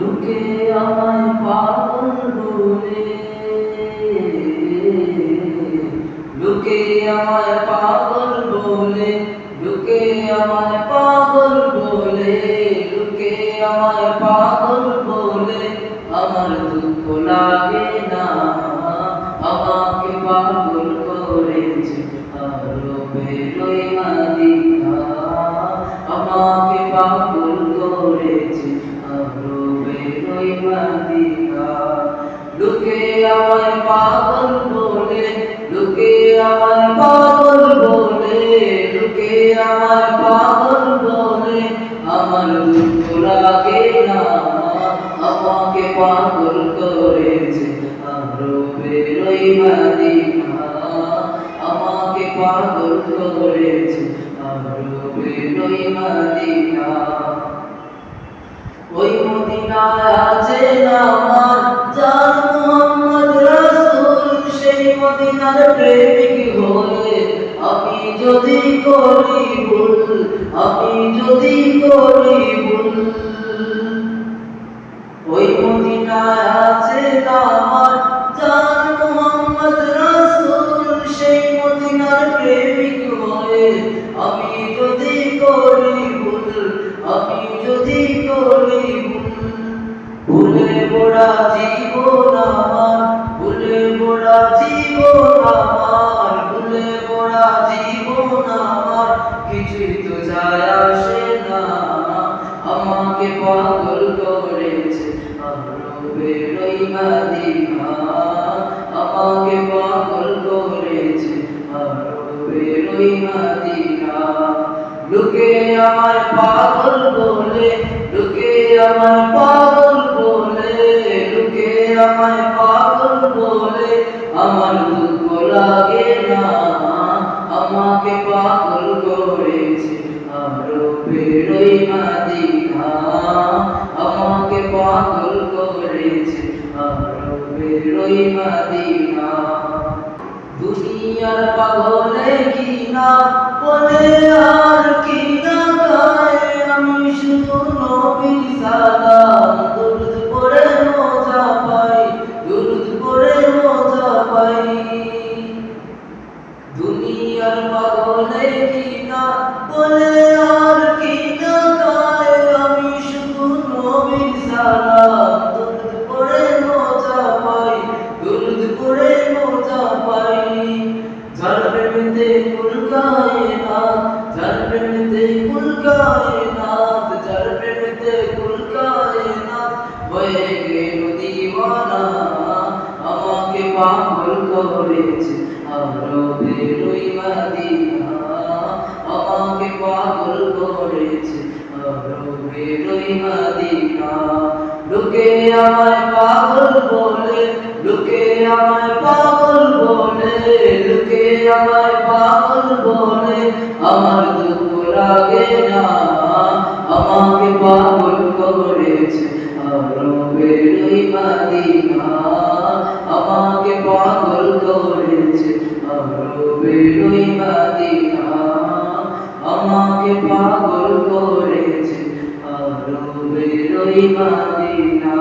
লোকে আমায় পাগল বলে। লোকে আমায় পাগল বলে। লোকে আমায় পাগল বলে। লোকে আমায় পাগল বলে। আমার দুঃখ না। আমাকে পাগল করেছে আরও বেরোই মাদিনা আমাকে পাগল লোকে আমায় পাগল বলে, লোকে আমায় পাগল বলে, লোকে আমায় পাগল বলে, আমার দুঃখ লাগে না আমাকে পাগল করেছে আরও বেরোই মাদিনা। আমাকে পাগল করেছে আরও বেরোই মাদিনা। ওই মদিনায় আছে আমার জান মোহাম্মদ রাসূল, সেই মদিনার প্রেমিক হয়ে সেই মদিনার প্রেমিক হয়ে আমি যদি আমি যদি করি ভুল বড়া জীবন আমার, ভুলে বড়া জীবন আমার, ভুলে বড়া জীবন আমার, কিছুই তো যায় আসে না। আমাকে পাগল করেছে আরও বেরোই মাদিনা আমাকে পাগল করেছে আরও বেরোই মাদিনা লোকে আমার পাগল বলে, লোকে আমার পাগল বলে, লোকে আমার পাগল বলে, আমার দুঃখ লাগে না, আমাকে পাগল করেছে আরও বেরোই মাদিনা আমাকে পাগল করেছে আরও বেরোই মাদিনা দুনিয়ার পাগলে বলে আর গায়, আমি শুধু নবীর সালাম দুরুদ পড়ে মজা পাই, দুরুদ পড়ে মজা পাই। দুনিয়ার পাগলে কিনা বলে আমাকে পাগল করেছে বলে আমার দুঃখ লাগে না আমাকে পাগল করেছে। আরও বেরোই মাদিনা আমাকে পাগল করেছে আরও বেরোই মাদিনা